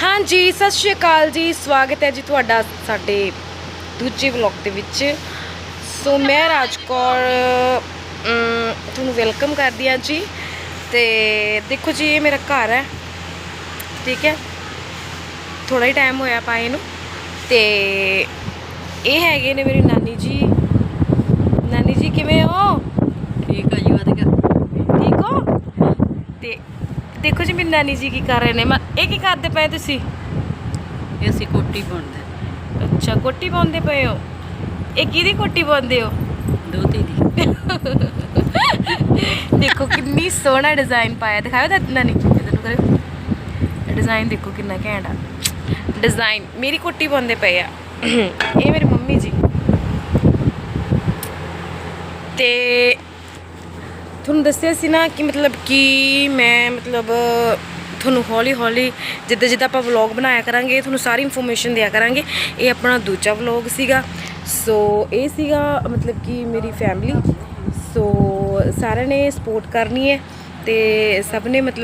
ਹਾਂਜੀ ਸਤਿ ਸ਼੍ਰੀ ਅਕਾਲ ਜੀ। ਸਵਾਗਤ ਹੈ ਜੀ ਤੁਹਾਡਾ ਸਾਡੇ ਦੂਜੇ ਵਲੌਗ ਦੇ ਵਿੱਚ। ਸੋ ਮੈਂ ਰਾਜਕੌਰ ਤੁਹਾਨੂੰ ਵੈਲਕਮ ਕਰਦੀ ਹਾਂ ਜੀ। ਤੇ ਦੇਖੋ ਜੀ ਇਹ ਮੇਰਾ ਘਰ ਹੈ। ਠੀਕ ਹੈ। ਥੋੜਾ ਹੀ ਟਾਈਮ ਹੋਇਆ ਪਾਏ ਨੂੰ ਤੇ ਇਹ ਹੈਗੇ ਨੇ ਮੇਰੀ ਨਾਨੀ ਜੀ। ਨਾਨੀ ਜੀ ਕਿਵੇਂ ਹੋ? ਠੀਕ ਆ ਜੀ ਵਧੀਆ। ਠੀਕ ਹੋ? ਤੇ ਦੇਖੋ ਜੀ ਮੇਰੀ ਨਾਨੀ ਜੀ ਕੀ ਕਰ ਰਹੇ ਨੇ। ਮੈਂ ਇਹ ਕੀ ਕਰਦੇ ਪਏ ਤੁਸੀਂ? ਇਹ ਅਸੀਂ ਕੋਟੀ ਪਾਉਂਦੇ। ਅੱਛਾ ਕੋਟੀ ਪਾਉਂਦੇ ਪਏ ਹੋ। ਇਹ ਕਿਹਦੀ ਕੋਟੀ ਪਾਉਂਦੇ ਹੋ? ਦੋਤੀ ਦੀ। ਦੇਖੋ ਕਿੰਨੀ ਸੋਹਣਾ ਡਿਜ਼ਾਈਨ ਪਾਇਆ। ਦਿਖਾਓ ਤਾਂ ਨਾਨੀ ਇਧਰ ਨੂੰ ਕਰਿਓ। ਡਿਜ਼ਾਈਨ ਦੇਖੋ ਕਿੰਨਾ ਘੈਂਟ ਆ। ਡਿਜ਼ਾਈਨ ਮੇਰੀ ਕੋਟੀ ਪਾਉਂਦੇ ਪਏ ਆ। ਇਹ ਮੇਰੀ ਮੰਮੀ ਜੀ। ਤੇ ਤੁਹਾਨੂੰ ਦੱਸਿਆ ਸੀ ਨਾ ਕਿ ਮਤਲਬ ਕਿ ਮੈਂ ਮਤਲਬ, ਤੁਹਾਨੂੰ ਹੌਲੀ ਹੌਲੀ ਜਿੱਦਾਂ ਜਿੱਦਾਂ ਆਪਾਂ ਵਲੌਗ ਬਣਾਇਆ ਕਰਾਂਗੇ, ਤੁਹਾਨੂੰ ਸਾਰੀ ਇਨਫੋਰਮੇਸ਼ਨ ਦਿਆ ਕਰਾਂਗੇ। ਇਹ ਆਪਣਾ ਦੂਜਾ ਵਲੌਗ ਸੀਗਾ। ਸੋ ਇਹ ਸੀਗਾ ਮਤਲਬ ਕਿ ਮੇਰੀ ਫੈਮਿਲੀ ਸੋ ਸਾਰਿਆਂ ਨੇ ਸਪੋਰਟ ਕਰਨੀ ਹੈ ਤੇ ਸਭ ਨੇ ਮਤਲਬ